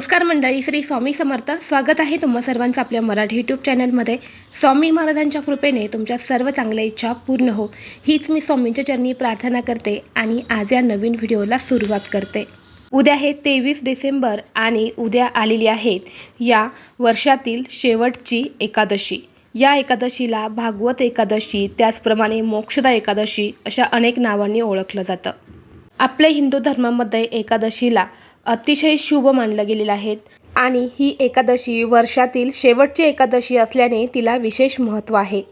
नमस्कार मंडळी श्री स्वामी समर्थ. स्वागत आहे तुम्हा सर्वांचं आपल्या मराठी यूट्यूब चॅनलमध्ये स्वामी महाराजांच्या कृपेने तुमच्या सर्व चांगल्या इच्छा पूर्ण हो. हीच मी स्वामींच्या चरणी प्रार्थना करते आणि आज या नवीन व्हिडिओला सुरुवात करते. उद्या हे तेवीस डिसेंबर आणि उद्या आलेली आहेत या वर्षातील शेवटची एकादशी. या एकादशीला भागवत एकादशी त्याचप्रमाणे मोक्षदा एकादशी अशा अनेक नावांनी ओळखलं जातं. आपल्या हिंदू धर्मामध्ये एकादशीला अतिशय शुभ मानलं गेलेलं आहेत आणि ही एकादशी वर्षातील शेवटची एकादशी असल्याने तिला विशेष महत्त्व आहे.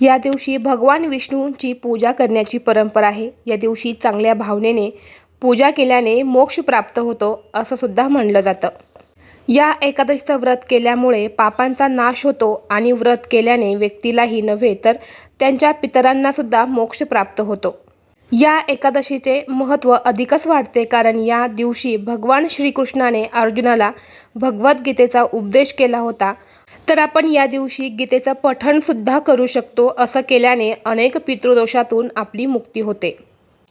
या दिवशी भगवान विष्णूंची पूजा करण्याची परंपरा आहे. या दिवशी चांगल्या भावनेने पूजा केल्याने मोक्ष प्राप्त होतो असं सुद्धा म्हणलं जातं. या एकादशीचं व्रत केल्यामुळे पापांचा नाश होतो आणि व्रत केल्याने व्यक्तीलाही नव्हे तर त्यांच्या पितरांनासुद्धा मोक्ष प्राप्त होतो. या एकादशीचे महत्त्व अधिकच वाढते कारण या दिवशी भगवान श्रीकृष्णाने अर्जुनाला भगवद्गीतेचा उपदेश केला होता. तर आपण या दिवशी गीतेचं पठणसुद्धा करू शकतो असं केल्याने अनेक पितृदोषातून आपली मुक्ती होते.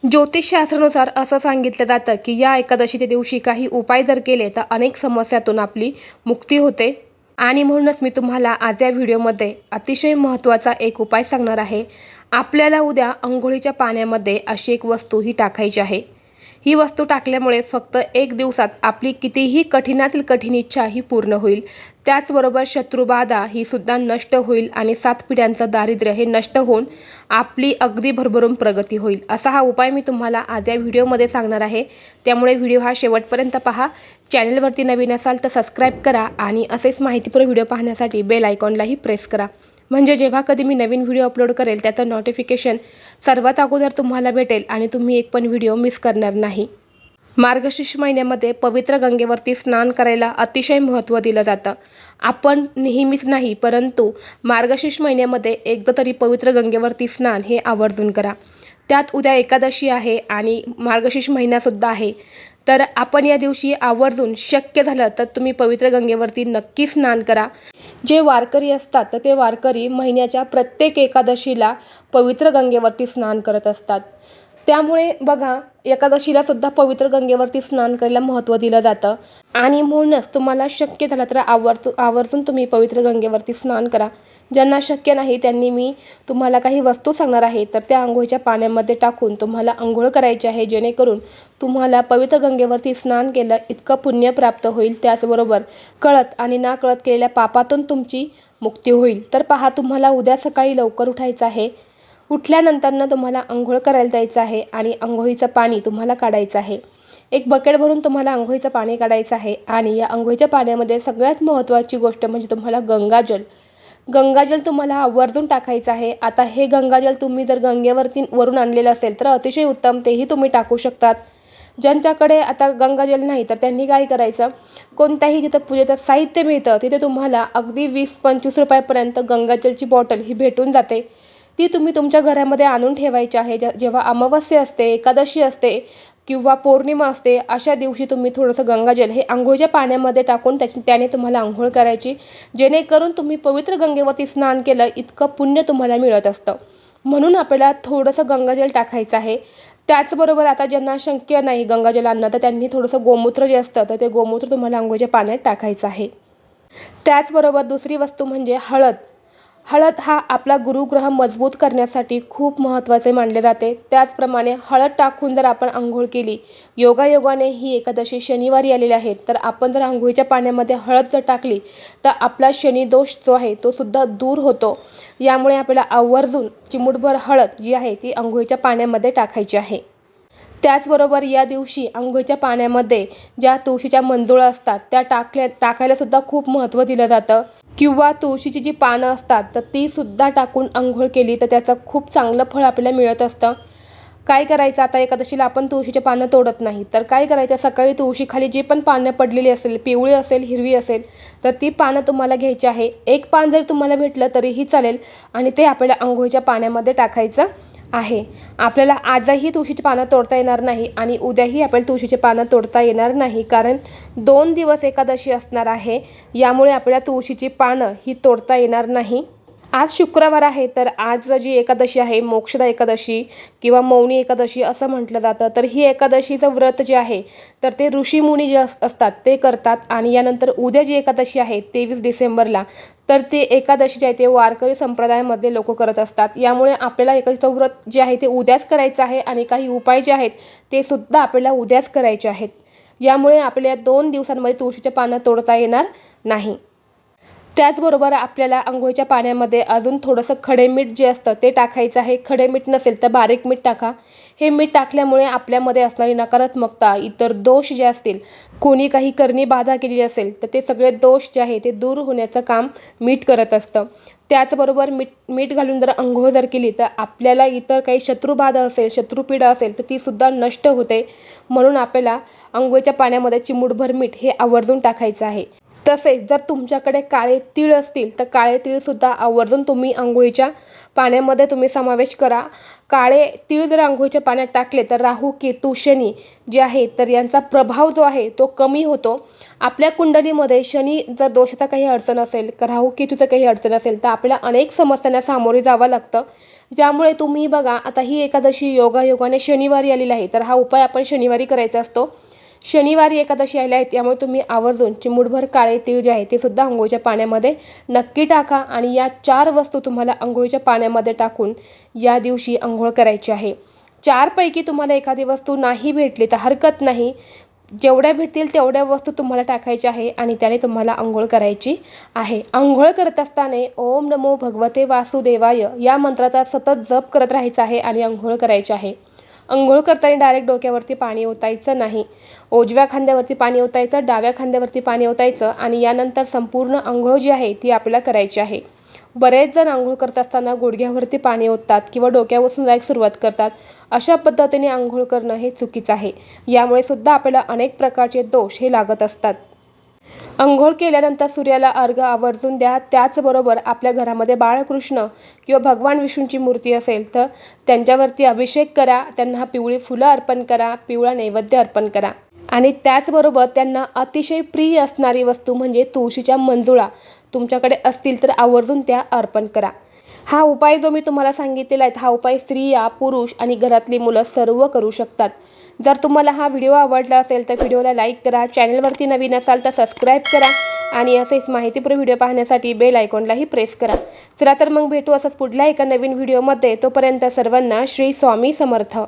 ज्योतिषशास्त्रानुसार असं सांगितलं जातं की या एकादशीच्या दिवशी काही उपाय जर केले तर अनेक समस्यातून आपली मुक्ती होते. आणि म्हणूनच मी तुम्हाला आज या व्हिडिओमध्ये अतिशय महत्त्वाचा एक उपाय सांगणार आहे. आपल्याला उद्या अंघोळीच्या पाण्यामध्ये अशी एक वस्तू ही टाकायची आहे. ही वस्तू टाकल्यामुळे फक्त एक दिवसात आपली कितीही कठीणातील कठीण इच्छा ही पूर्ण होईल. त्याचबरोबर शत्रुबाधा ही सुद्धा नष्ट होईल आणि सात पिढ्यांचं दारिद्र्य हे नष्ट होऊन आपली अगदी भरभरून प्रगती होईल. असा हा उपाय मी तुम्हाला आज या व्हिडिओमध्ये सांगणार आहे. त्यामुळे व्हिडिओ हा शेवटपर्यंत पहा. चॅनलवरती नवीन असाल तर सबस्क्राईब करा आणि असेच माहितीपूर्ण व्हिडिओ पाहण्यासाठी बेल आयकॉनलाही प्रेस करा. म्हणजे जेव्हा कधी मी नवीन व्हिडिओ अपलोड करेल त्याचं नोटिफिकेशन सर्वात अगोदर तुम्हाला भेटेल आणि तुम्ही एक पण व्हिडिओ मिस करणार नाही. मार्गशीर्ष महिन्यामध्ये पवित्र गंगेवरती स्नान करायला अतिशय महत्त्व दिलं जातं. आपण नेहमीच नाही परंतु मार्गशीर्ष महिन्यामध्ये एकदा तरी पवित्र गंगेवरती स्नान हे आवर्जून करा. त्यात उद्या एकादशी आहे आणि मार्गशीर्ष महिनासुद्धा आहे. तर आपण या दिवशी आवर्जून शक्य झालं तर तुम्ही पवित्र गंगेवरती नक्की स्नान करा. जे वारकरी असतात तर ते वारकरी महिन्याच्या प्रत्येक एकादशीला पवित्र गंगेवरती स्नान करत असतात. त्यामुळे बघा एकादशीला सुद्धा पवित्र गंगेवरती स्नान करायला महत्त्व दिलं जातं. आणि म्हणूनच तुम्हाला शक्य झालं तर आवर्तू आवर्जून तुम्ही पवित्र गंगेवरती स्नान करा. ज्यांना शक्य नाही त्यांनी मी तुम्हाला काही वस्तू सांगणार आहे तर त्या आंघोळीच्या पाण्यामध्ये टाकून तुम्हाला आंघोळ करायची आहे जेणेकरून तुम्हाला पवित्र गंगेवरती स्नान केलं इतकं पुण्य प्राप्त होईल. त्याचबरोबर कळत आणि ना कळत केलेल्या पापातून तुमची मुक्ती होईल. तर पहा तुम्हाला उद्या सकाळी लवकर उठायचं आहे. उठल्यानंतरनं तुम्हाला आंघोळ करायला जायचं आहे आणि आंघोळीचं पाणी तुम्हाला काढायचं आहे. एक बकेट भरून तुम्हाला आंघोळीचं पाणी काढायचं आहे आणि या आंघोळीच्या पाण्यामध्ये सगळ्यात महत्त्वाची गोष्ट म्हणजे तुम्हाला गंगाजल गंगाजल तुम्हाला आवर्जून टाकायचं आहे. आता हे गंगाजल तुम्ही जर गंगेवरती वरून आणलेलं असेल तर अतिशय उत्तम तेही तुम्ही टाकू शकतात. ज्यांच्याकडे आता गंगाजल नाही तर त्यांनी काय करायचं? कोणत्याही जिथं पूजेचं साहित्य मिळतं तिथे तुम्हाला अगदी वीस पंचवीस रुपयापर्यंत गंगाजलची बॉटल ही भेटून जाते. ती तुम्ही तुमच्या घरामध्ये आणून ठेवायची आहे. ज्या जेव्हा अमावस्या असते एकादशी असते किंवा पौर्णिमा असते अशा दिवशी तुम्ही थोडंसं गंगाजल हे आंघोळच्या पाण्यामध्ये टाकून त्याची त्याने तुम्हाला आंघोळ करायची. जेणेकरून तुम्ही पवित्र गंगेवरती स्नान केलं इतकं पुण्य तुम्हाला मिळत असतं. म्हणून आपल्याला थोडंसं गंगाजल टाकायचं आहे. त्याचबरोबर आता ज्यांना शक्य नाही गंगाजल आणणं तर त्यांनी थोडंसं गोमूत्र जे असतं तर ते गोमूत्र तुम्हाला आंघोळच्या पाण्यात टाकायचं आहे. त्याचबरोबर दुसरी वस्तू म्हणजे हळद. हळद हा आपला गुरुग्रह मजबूत करण्यासाठी खूप महत्त्वाचे मानले जाते. त्याचप्रमाणे हळद टाकून जर आपण आंघोळ केली योगायोगाने ही एकादशी शनिवारी आलेली आहे. तर आपण जर आंघोळीच्या पाण्यामध्ये हळद जर टाकली तर आपला शनिदोष जो आहे तो सुद्धा दूर होतो. यामुळे आपल्याला आवर्जून चिमूटभर हळद जी आहे ती आंघोळीच्या पाण्यामध्ये टाकायची आहे. त्याचबरोबर या दिवशी आंघोळीच्या पाण्यामध्ये ज्या तुळशीच्या मंजुळा असतात त्या टाकल्या टाकायला सुद्धा खूप महत्त्व दिलं जातं. किंवा तुळशीची जी पानं असतात तर ती सुद्धा टाकून आंघोळ केली तर त्याचं खूप चांगलं फळ आपल्याला मिळत असतं. काय करायचं? आता एकादशीला आपण तुळशीचे पानं तोडत नाही. तर काय करायचं? सकाळी तुळशीखाली जी पण पानं पडलेली असेल पिवळी असेल हिरवी असेल तर ती पानं तुम्हाला घ्यायची आहे. एक पान जर तुम्हाला भेटलं तरीही चालेल. आणि ते आपल्याला आंघोळीच्या पाण्यामध्ये टाकायचं. आहे. आपल्याला आजही तुळशीची पानं तोडता येणार नाही आणि उद्याही आपल्याला तुळशीचे पानं तोडता येणार नाही कारण दोन दिवस एकादशी असणार आहे. यामुळे आपल्याला तुळशीची पानं ही तोडता येणार नाही. आज शुक्रवार आहे तर आज जी एकादशी आहे मोक्षदा एकादशी किंवा मौनी एकादशी असं म्हटलं जातं तर ही एकादशीचं व्रत जे आहे तर ते ऋषीमुनी जे अस असतात ते करतात. आणि यानंतर उद्या जी एकादशी आहे तेवीस डिसेंबरला तर ते एकादशी जे आहे ते वारकरी संप्रदायामध्ये लोक करत असतात. यामुळे आपल्याला एकादशीचं व्रत जे आहे ते उद्याच करायचं आहे आणि काही उपाय जे आहेत ते सुद्धा आपल्याला उद्याच करायचे आहेत. यामुळे आपल्या दोन दिवसांमध्ये तुळशीच्या पानं तोडता येणार नाही. त्याचबरोबर आपल्याला आंघोळीच्या पाण्यामध्ये अजून थोडंसं खडे मीठ जे असतं ते टाकायचं आहे. खडे मीठ नसेल तर बारीक मीठ टाका. हे मीठ टाकल्यामुळे आपल्यामध्ये असणारी नकारात्मकता इतर दोष जे असतील कोणी काही करणी बाधा केलेली असेल तर ते सगळे दोष जे आहे ते दूर होण्याचं काम मीठ करत असतं. त्याचबरोबर मीठ मीठ घालून जर आंघोळ जर केली तर आपल्याला इतर काही शत्रुबाधा असेल शत्रुपीडा असेल तर तीसुद्धा नष्ट होते. म्हणून आपल्याला आंघोळीच्या पाण्यामध्ये चिमूटभर मीठ हे आवर्जून टाकायचं आहे. तसेच जर तुमच्याकडे काळे तीळ असतील तर काळे तीळसुद्धा आवर्जून तुम्ही आंघोळीच्या पाण्यामध्ये तुम्ही समावेश करा. काळे तीळ जर आंघोळीच्या पाण्यात टाकले तर राहू केतू शनी जे आहे तर यांचा प्रभाव जो आहे तो कमी होतो. आपल्या कुंडलीमध्ये शनी जर दोषाचा काही अडचण असेल तर राहू केतूचं काही अडचण असेल तर आपल्याला अनेक समस्यांना सामोरे जावं लागतं. ज्यामुळे तुम्ही बघा आता ही एकादशी योगायोगाने शनिवारी आलेली आहे तर हा उपाय आपण शनिवारी करायचा असतो. शनिवारी एकादशी आल्या आहेत त्यामुळे तुम्ही आवर्जून चिमूटभर काळे तीळ जे आहे ते सुद्धा आंघोळीच्या पाण्यामध्ये नक्की टाका आणि या चार वस्तू तुम्हाला आंघोळीच्या पाण्यामध्ये टाकून या दिवशी आंघोळ करायची आहे. चारपैकी तुम्हाला एखादी वस्तू नाही भेटली तर हरकत नाही. जेवढ्या भेटतील तेवढ्या वस्तू तुम्हाला टाकायच्या आहे आणि त्याने तुम्हाला आंघोळ करायची आहे. आंघोळ करत असताना ओम नमो भगवते वासुदेवाय या मंत्राचा सतत जप करत राहायचा आहे आणि आंघोळ करायची आहे. अंघोळ करताना डायरेक्ट डोक्यावरती पाणी ओतायचं नाही. उजव्या खांद्यावरती पाणी ओतायचं डाव्या खांद्यावरती पाणी ओतायचं आणि यानंतर संपूर्ण अंघोळ जी आहे ती आपल्याला करायची आहे. बरेच जण आंघोळ करत असताना गुडघ्यावरती पाणी ओततात किंवा डोक्यापासून जायक सुरुवात करतात. अशा पद्धतीने आंघोळ करणं हे चुकीचं आहे. यामुळे सुद्धा आपल्याला अनेक प्रकारचे दोष हे लागत असतात. अंघोळ केल्यानंतर सूर्याला अर्घ आवर्जून द्या. त्याचबरोबर आपल्या घरामध्ये बाळकृष्ण किंवा भगवान विष्णूंची मूर्ती असेल तर त्यांच्यावरती अभिषेक करा. त्यांना पिवळी फुलं अर्पण करा. पिवळा नैवेद्य अर्पण करा. आणि त्याचबरोबर त्यांना अतिशय प्रिय असणारी वस्तू म्हणजे तुळशीच्या मंजुळा तुमच्याकडे असतील तर आवर्जून त्या अर्पण करा. हा उपाय जो मी तुम्हाला सांगितलेला आहे हा उपाय स्त्रिया पुरुष आणि घरातली मुलं सर्व करू शकतात. जर तुम्हाला हा व्हिडिओ आवडला असेल तर व्हिडिओला लाईक करा चॅनलवरती नवीन असाल तर सबस्क्राईब करा आणि असेच माहितीपूर्व व्हिडिओ पाहण्यासाठी बेल आयकॉनलाही प्रेस करा. चला तर मग भेटू असंच पुढल्या एका नवीन व्हिडिओमध्ये. तोपर्यंत सर्वांना श्री स्वामी समर्थ.